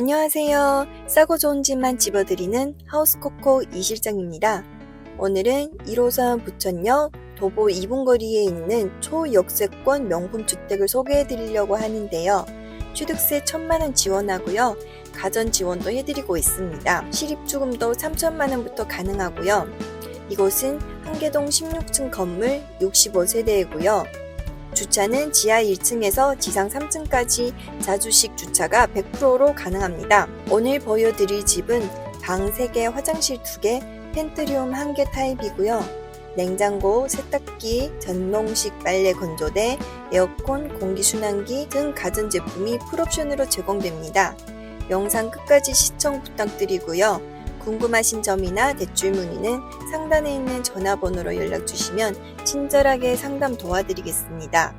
안녕하세요. 싸고 좋은 집만 집어드리는 하우스코코 이 실장입니다. 오늘은 1호선 부천역 도보 2분 거리에 있는 초역세권 명품 주택을 소개해 드리려고 하는데요. 취득세 1000만원 지원하고요. 가전 지원도 해드리고 있습니다. 실입주금도 3천만원부터 가능하고요. 이곳은 한계동 16층 건물 65세대이고요. 주차는 지하 1층에서 지상 3층까지 자주식 주차가 100%로 가능합니다. 오늘 보여드릴 집은 방 3개, 화장실 2개, 펜트리움 1개 타입이고요. 냉장고, 세탁기, 전동식 빨래 건조대, 에어컨, 공기순환기 등 가전제품이 풀옵션으로 제공됩니다. 영상 끝까지 시청 부탁드리고요. 궁금하신 점이나 대출 문의는 상단에 있는 전화번호로 연락 주시면 친절하게 상담 도와드리겠습니다.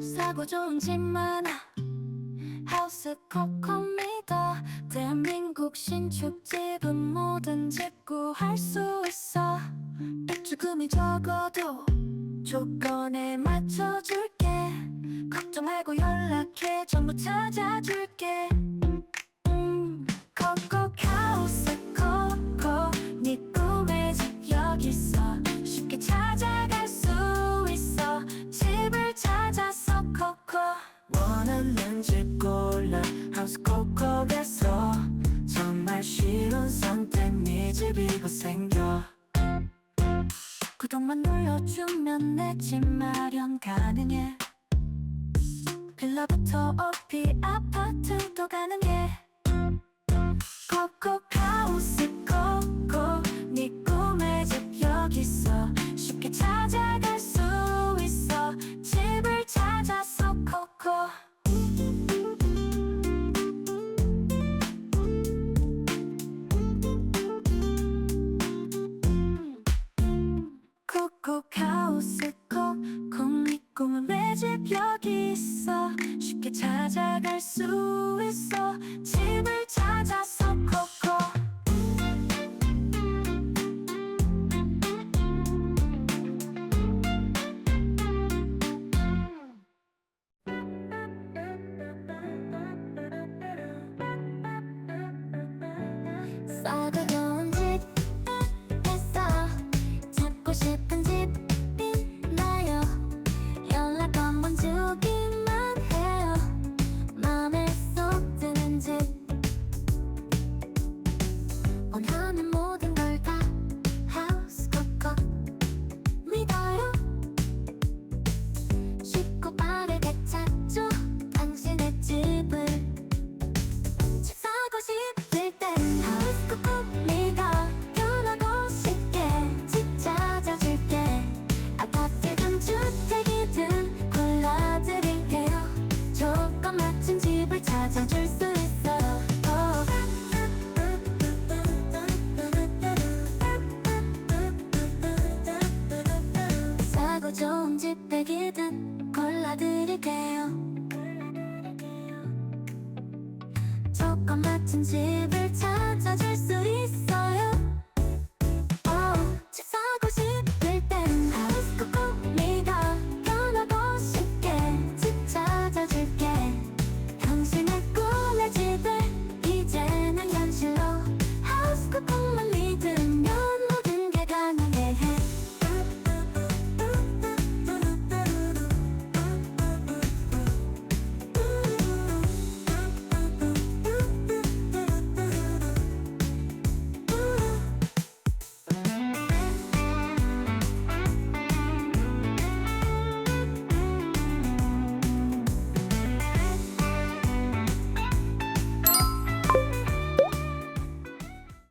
싸고 좋은 집 많아. 하우스 코코미다 대한민국 신축집은 모든 집 구할 수 있어. 입주금이 적어도 조건에 맞춰줄게. 걱정 말고 연락해. 전부 찾아줄게. 음, 코코 하우스 코코 네 꿈의 집 여기 있어. 쉽게 찾아갈 수 있어. 집을 찾았어 코코 원하는 집 골라 하우스 코코에서. 정말 쉬운 선택 네 집이 곧 생겨 구독만 눌러주면 내 집 마련 가능해. 빌라부터 어피 아파트도 가능해. 코코 코코 네 꿈은 왜집 여기 있어. 쉽게 찾아갈 수 있어. 집을 찾았어 코코. 싸고 것 같은 집을 찾아줄 수 있어